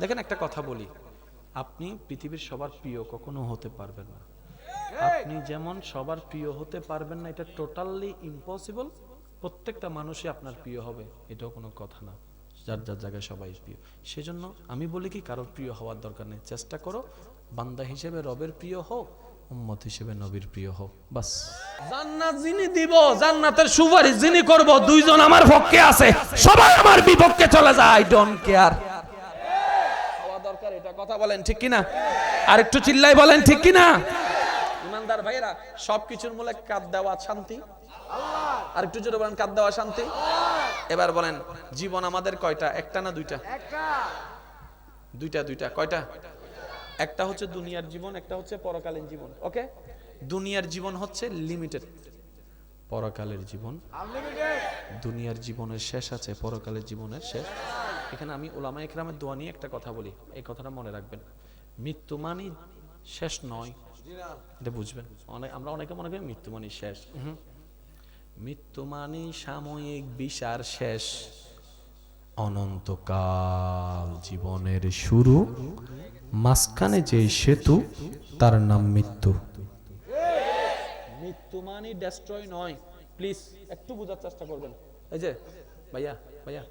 দেখেন একটা কথা বলি আপনি পৃথিবীর সবার প্রিয় কখনো হতে পারবেন না। আপনি যেমন সবার প্রিয় হতে পারবেন না এটা টোটালি ইম্পসিবল প্রত্যেকটা মানুষই আপনার প্রিয় হবে এটাও কোনো কথা না যার যার জায়গায় সবাই প্রিয়। সেজন্য আমি বলি কি কারোর প্রিয় হওয়ার দরকার নেই চেষ্টা করো বান্দা হিসেবে রবের প্রিয় হোক উম্মত হিসেবে নবীর প্রিয় হোক বাস। জান্নাত যিনি দিব জান্নাতের সুপারিশ যিনি করব দুইজন আমার পক্ষে আছে সবাই আমার বিপক্ষে চলে যায় আই ডোন্ট কেয়ার কথা বলেন ঠিক কিনা? আর একটু চিল্লাই বলেন ঠিক কিনা? ইমানদার ভাইরা সবকিছুর মূলে কাদ দেওয়া শান্তি। আর একটু জোরে বলেন কাদ দেওয়া শান্তি। এবার বলেন জীবন আমাদের কয়টা? একটা না দুইটা? দুইটা দুইটা। কয়টা? একটা হচ্ছে দুনিয়ার জীবন একটা হচ্ছে পরকালীন জীবন ওকে? দুনিয়ার জীবন হচ্ছে লিমিটেড পরকালের জীবন। দুনিয়ার জীবনের শেষ আছে পরকালের জীবনের শেষ। এখানে আমি ওলামা একরামের দোয়া নিয়ে একটা কথা বলি। এই কথাটা মনে রাখবেন। মৃত্যু মানি শেষ নয়। এটা বুঝবেন। অনেক আমরা অনেকে মনে করি মৃত্যু মানি শেষ। মৃত্যু মানি সাময়িক বিষার শেষ। অনন্তকাল জীবনের শুরু মাঝখানে যে সেতু তার নাম মৃত্যু। মৃত্যু মানে ডেস্ট্রয় নয়। প্লিজ একটু বোঝার চেষ্টা করবেন। এই যে ভাইয়া ভাইয়া।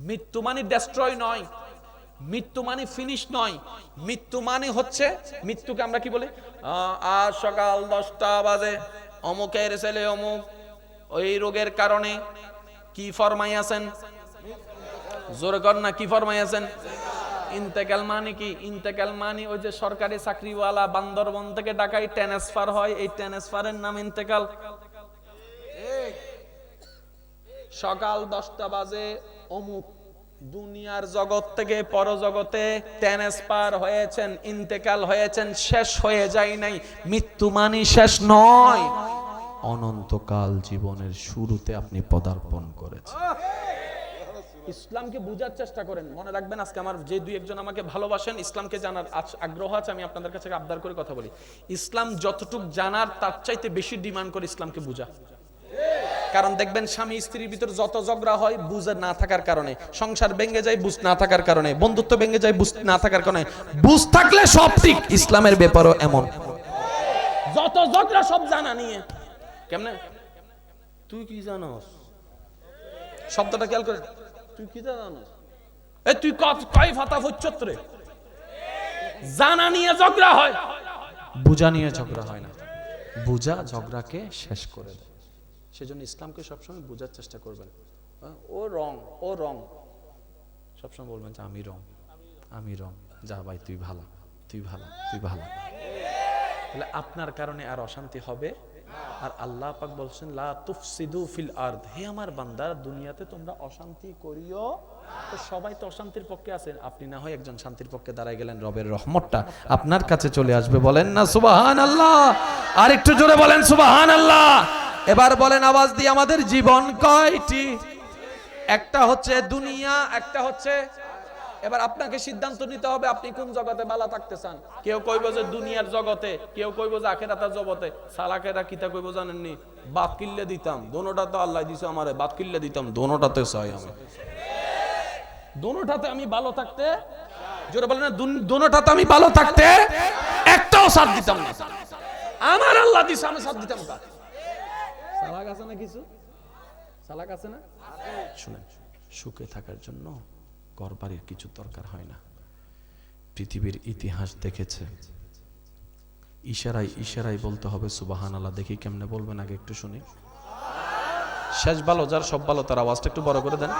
মৃত্যু মানে ডেস্ট্রয় নয়। মৃত্যু মানে ফিনিশ নয়। মৃত্যু মানে হচ্ছে, মৃত্যুকে আমরা কি বলি? আজ সকাল দশটা বাজে। অমুকের ছেলে অমুক, ওই রোগের কারণে কি ফরমাই আছেন জোরে কর না, কি ফরমাই আছেন ইন্তেকাল মানে কি? ইন্তেকাল মানে ওই যে সরকারি চাকরিওয়ালা বান্দরবন থেকে ঢাকায় ট্রান্সফার হয়, এই ট্রান্সফারের নাম ইন্তেকাল। সকাল দশটা বাজে অমুক দুনিয়ার জগৎ থেকে পরজগতে ট্রান্সফার হয়েছেন, ইন্তেকাল হয়েছেন, শেষ হয়ে যায় নাই, মৃত্যু মানে শেষ নয়। অনন্তকাল জীবনের শুরুতে আপনি পদার্পণ করেছেন। ইসলামকে বোঝার চেষ্টা করেন, মনে রাখবেন আজকে আমার যে দুই একজন আমাকে ভালোবাসেন, ইসলামকে জানার আগ্রহ আছে, আমি আপনাদের কাছে আবদার করে কথা বলি। ইসলাম যতটুক জানার, তার চাইতে বেশি ডিমান্ড করে ইসলামকে বুঝা। কারণ দেখবেন স্বামী স্ত্রীর ভিতর যত ঝগড়া হয়, বুঝ না থাকার কারণে। সংসার ভেঙে যায়, বুঝ না থাকার কারণে। বন্ধুত্ব ভেঙে যায়, বুঝ না থাকার কারণে। বুঝ থাকলে সব ঠিক, ইসলামের ব্যাপারও এমন। যত ঝগড়া, সব জানা নিয়ে। কেমনে? তুই কি জানোস? শব্দটা খেয়াল করে। তুই কি জানোস? এ, তুই কয় ফাতা হচ্ছত রে? জানা নিয়ে ঝগড়া হয়। বুঝা নিয়ে ঝগড়া হয় না। বুঝা ঝগড়াকে শেষ করে দেয়। সেজন্য ইসলামকে সবসময় বোঝার চেষ্টা করবেন। ও রং ও রং। সবসময় বলবেন যে, আমি রং আমি রং। যা ভাই, তুই ভালো তুই ভালো তুই ভালো। তাহলে আপনার কারণে আর অশান্তি হবে? আর আল্লাহ পাক বলছেন, লা তুফসিদু ফিল আরদ। হে আমার বান্দা, দুনিয়াতে তোমরা অশান্তি করিও। তো সবাই তো অশান্তির পক্ষে আছেন। আপনি না হয় একজন শান্তির পক্ষে দাঁড়ায় গেলেন রবের রহমতটা। আপনার কাছে চলে আসবে বলেন না সুবাহান আল্লাহ আর একটু জোরে বলেন সুবাহান আল্লাহ এবার বলেন আওয়াজ দিয়ে আমাদের জীবন কয়টি? একটা হচ্ছে দুনিয়া, একটা হচ্ছে এবার আপনাকে সিদ্ধান্ত নিতে হবে আপনি কোন জগতে বালা থাকতে চান। কেউ কইব যে দুনিয়ার জগতে, কেউ কইব যে আখেরাতার জগতে। সালাকেরা কিতা কইব জানেননি? বাত কিল্লে দিতাম, দোনোটা তো আল্লাহ দিছে আমারে বাত কিল্লে দিতাম, দোনোটাতে চাই আমি। দোনোটাতে আমি ভালো থাকতে? জোরে বলেন দোনোটাতে আমি ভালো থাকতে? একটাও সাথ দিতাম না। আমার আল্লাহ দিছে, আমি সাথ দিতাম না সালাক আছে না কিছু? সালাক আছে না? শুনেন, সুখে থাকার জন্য ঘর বাড়ির কিছু দরকার হয় না। পৃথিবীর ইতিহাস দেখেছে। ইশারাই ইশারাই বলতে হবে সুবাহান আল্লাহ দেখি কেমনে বলবেন, আগে একটু শুনি। শেষ ভালো যার সব ভালো তার আওয়াজটা একটু বড় করে দেন।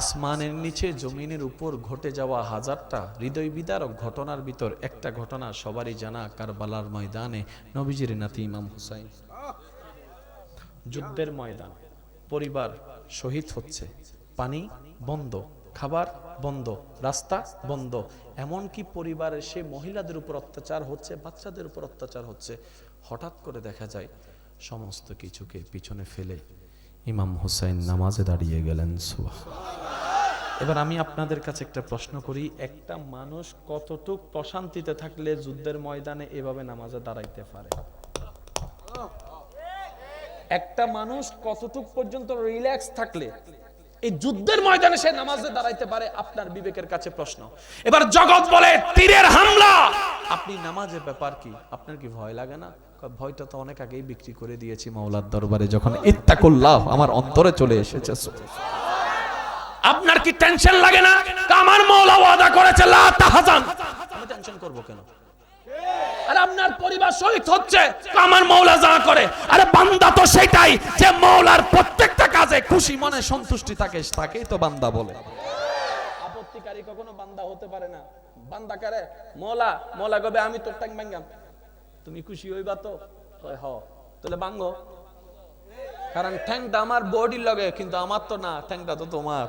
আসমানের নিচে, জমিনের উপর ঘটে যাওয়া হাজারটা হৃদয় বিদারক ঘটনার ভিতর একটা ঘটনা সবারই জানা, কারবালার ময়দানে। নবীজির নাতি ইমাম হুসাইন। যুদ্ধের ময়দান। পরিবার শহীদ হচ্ছে। পানি বন্ধ, খাবার বন্ধ, রাস্তা বন্ধ। এমনকি পরিবারের সে মহিলাদের উপর অত্যাচার হচ্ছে, বাচ্চাদের উপর অত্যাচার হচ্ছে। হঠাৎ করে দেখা যায়, সমস্ত কিছুকে পিছনে ফেলে ইমাম হুসাইন নামাজে দাঁড়িয়ে গেলেন। সুবাহ এবার আমি আপনাদের কাছে একটা প্রশ্ন করি, একটা মানুষ কতটুক প্রশান্তিতে থাকলে যুদ্ধের ময়দানে এভাবে নামাজে দাঁড়াইতে পারে? একটা মানুষ কতটুক পর্যন্ত রিল্যাক্স থাকলে এই যুদ্ধের ময়দানে সে নামাজে দাঁড়াইতে পারে, আপনার বিবেকের কাছে প্রশ্ন। এবার জগৎ বলে, তীরের হামলা! আপনি নামাজের ব্যাপার কি? আপনার কি ভয় লাগে না? ভয়টা তো অনেক আগেই বিক্রি করে দিয়েছি মাওলার দরবারে, যখন ইত্তাকুল্লাহ আমার অন্তরে চলে এসেছে। আপনার কি টেনশন লাগে না? আমার মৌলা ওয়াদা করেছে, লা তাহজান। আমি টেনশন করব কেন? আর আপনার পরিবার শহীদ হচ্ছে, আমার মৌলা যা করে। আরে বান্দা তো সেটাই, যে মৌলার প্রত্যেকটা কাজে খুশি মনে সন্তুষ্টি থাকে, তাকেই তো বান্দা বলে। আপত্তিকারী কখনো বান্দা হতে পারে না। বান্দা কারে? মৌলা মৌলা আমি তোর ভাঙ্গাম তুমি খুশি হইবা তো? কয় হ তাহলে কারণ ঠ্যাংটা আমার বডির লগে, কিন্তু আমার তো না, ঠ্যাংটা তো তোমার।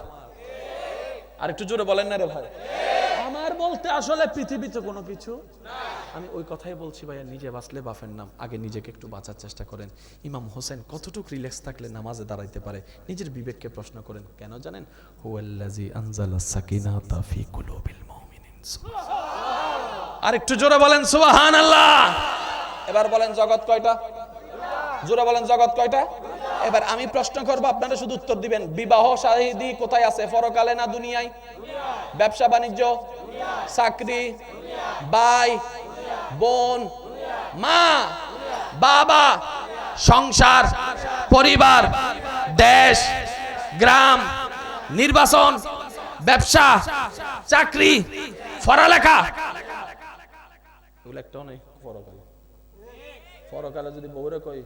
আর একটু জোরে বলেন না রে ভাই। আমার বলতে আসলে পৃথিবীতে কোনো কিছু? আমি ওই কথাই বলছি, ভাইয়া, নিজে বাঁচলে বাফের নাম, আগে নিজেকে একটু বাঁচার চেষ্টা করেন। ইমাম হোসেন কতটুকু রিল্যাক্স থাকলে নামাজে দাঁড়াইতে পারে? নিজের বিবেককে প্রশ্ন করেন, কেন জানেন? আর একটু জোরে বলেন, সুবহানাল্লাহ। এবার বলেন, জগৎ কয়টা? জোরে বলেন, জগৎ কয়টা? এবার আমি প্রশ্ন করব, আপনারা শুধু উত্তর দিবেন। বিবাহ শাহিদি কোথায় আছে? পরকালে না দুনিয়ায়? ব্যবসা বাণিজ্য? চাকরি? ভাই বোন, মা, বাবা, সংসার, পরিবার, দেশ, গ্রাম, নির্বাচন, ব্যবসা, চাকরি, পড়ালেখা। এগুলো পরকালে। যদি বউরে কই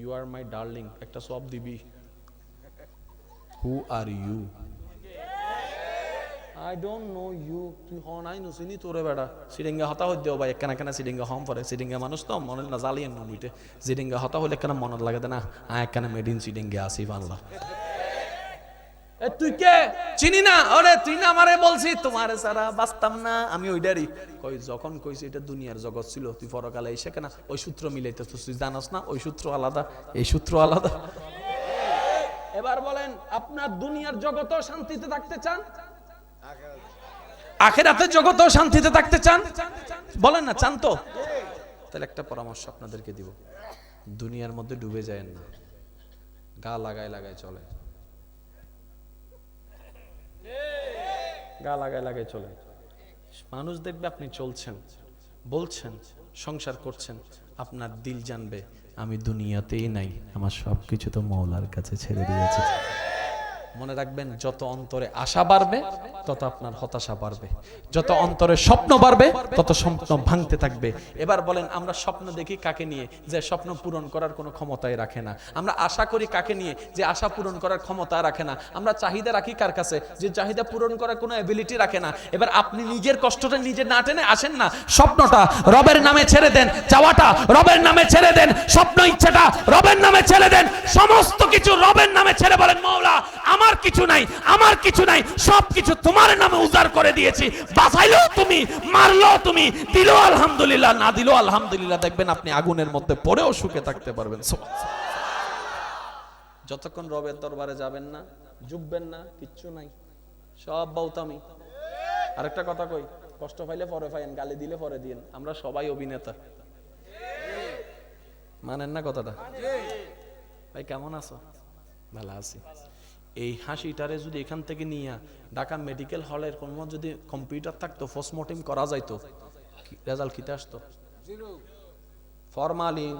ইউ আর মাই ডার্লিং একটা সব দিবি। Who are you I don't know you তুই হন আই নুসিনি তোরে বেড়া। সিডিঙ্গা হতা হইতে ভাই একখানা কেনা সিডিঙ্গা হম পরে। সিডিঙ্গা মানুষ তো মনে না সিডিঙ্গা হতা মনত লাগে না। একখানা আসি বাংলা তুই কে? চিনি না? তুই না আমারে বলছি, তোমারে সারা বাঁচতাম না। আমি ওইটারই কই, যখন কইছি এটা দুনিয়ার জগৎ ছিল, তুই পরকালে এসে কেনা, ওই সূত্র মিলাইতে তুই জানাস না, ওই সূত্র আলাদা, এই সূত্র আলাদা। এবার বলেন, আপনার দুনিয়ার জগতেও শান্তিতে থাকতে চান? আখেরাতের জগতেও শান্তিতে থাকতে চান? বলেন না, চান তো। তাহলে একটা পরামর্শ আপনাদেরকে দিব। দুনিয়ার মধ্যে ডুবে যায় না। গা লাগায় লাগায় চলে গা লাগায় লাগায় চলে মানুষ দেখবে আপনি চলছেন, বলছেন, সংসার করছেন, আপনার দিল জানবে, আমি দুনিয়াতেই নাই, আমার সব কিছু তো মৌলার কাছে ছেড়ে দিয়েছে। মনে রাখবেন, যত অন্তরে আশা বাড়বে, তত আপনার হতাশা বাড়বে। যত অন্তরে স্বপ্ন বাড়বে, তত স্বপ্ন ভাঙতে থাকবে। এবার বলেন, আমরা স্বপ্ন দেখি কাকে নিয়ে? যে স্বপ্ন পূরণ করার কোনো ক্ষমতাই রাখে না। আমরা আশা করি কাকে নিয়ে? যে আশা পূরণ করার ক্ষমতা রাখে না। আমরা চাহিদা রাখি কার কাছে? যে চাহিদা পূরণ করার কোনো এবিলিটি রাখে না। এবার আপনি নিজের কষ্টটা নিজে না টেনে আসেন না। স্বপ্নটা রবের নামে ছেড়ে দেন। চাওয়াটা রবের নামে ছেড়ে দেন। স্বপ্ন ইচ্ছাটা রবের নামে ছেড়ে দেন। সমস্ত কিছু রবের নামে ছেড়ে বলেন মৌলা আমার কিছু নাই, আমার কিছু নাই সব কিছু তোমার নামে উজাড় করে দিয়েছি। বাঁচাইলো তুমি, মারলো তুমি, দিলো আলহামদুলিল্লাহ, না দিলো আলহামদুলিল্লাহ, দেখবেন আপনি আগুনের মধ্যে পড়েও সুখে থাকতে পারবেন। যতক্ষণ রবের দরবারে যাবেন না, জুববেন না, কিচ্ছু নাই। সব বাউতামি। আরেকটা কথা কই, কষ্ট পাইলে পরে পাইন গালি দিলে পরে দিন আমরা সবাই অভিনেতা। মানেন না কথাটা? ভাই, কেমন আছো? ভালো আছি। এই হাসিটারে যদি এখান থেকে নিয়ে ঢাকা মেডিকেল হলের কোনো যদি কম্পিউটার থাকতো পোস্টমর্টেম করা যাইতো রেজাল্ট কিতে আসতো? ফরমালিন।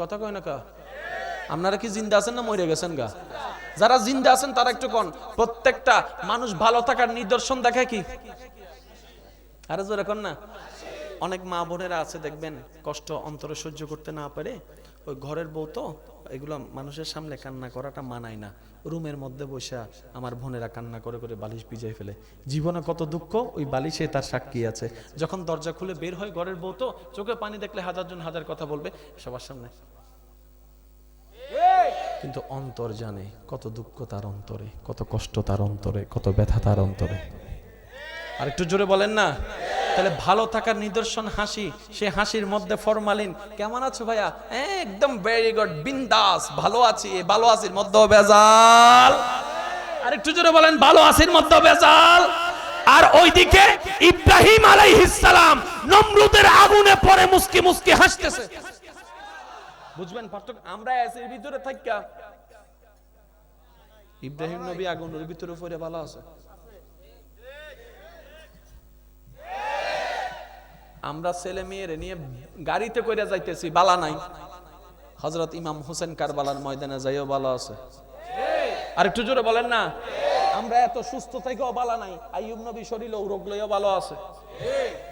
কথা কয় না আপনারা কি জিন্দা আছেন না মরে গেছেন গা? যারা জিন্দা আছেন তারা একটু কোন? প্রত্যেকটা মানুষ ভালো থাকার নিদর্শন দেখায় কি? আরে জোরে কোন না। অনেক মা বোনেরা আছে, দেখবেন, কষ্ট অন্তরে সহ্য করতে না পারে ওই ঘরের বউ তো, এগুলো মানুষের সামনে কান্না করাটা মানায় না। রুমের মধ্যে বসে আমার বোনেরা কান্না করে করে বালিশ ভিজাই ফেলে। জীবনে কত দুঃখ, ওই বালিশে তার সাক্ষী আছে। যখন দরজা খুলে বের হয় ঘরের বউ তো, চোখে পানি দেখলে হাজার জন হাজার কথা বলবে সবার সামনে। কিন্তু অন্তর জানে কত দুঃখ তার অন্তরে, কত কষ্ট তার অন্তরে, কত ব্যথা তার অন্তরে। আর একটু জোরে বলেন না? তাহলে ভালো থাকার নিদর্শন হাসি, সে হাসির মধ্যে ফরমালিন। কেমন আছো ভাইয়া? একদম ভেরি গুড বিন্দাস, ভালো আছি ভালো আছির মধ্যে বেজাল। আর একটু জোরে বলেন, ভালো আছির মধ্যে বেজাল। আর ওইদিকে ইব্রাহিম আলাইহিস সালাম নমরুদের আগুনে পড়ে মুস্কি মুস্কি হাসতেছে। বুঝবেন, পার্থক্য, আমরা এসির ভিতরে থাকিয়া ইব্রাহিম নবী আগুনের ভিতরে পড়ে ভালো আছে। আমরা ছেলে মেয়েরে নিয়ে গাড়িতে করে যাইতেছি, বালা নাই। হজরত ইমাম হোসেন কারবালার ময়দানে যাইও বালা আছে। আর একটু জোরে বলেন না, আমরা এত সুস্থ থেকেও বালা নাই, আইয়ুব নবী শরীরে রোগ লইও ভালো আছে।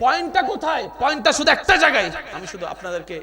পয়েন্টটা কোথায়? পয়েন্টটা শুধু একটা জায়গায়। আমি শুধু আপনাদেরকে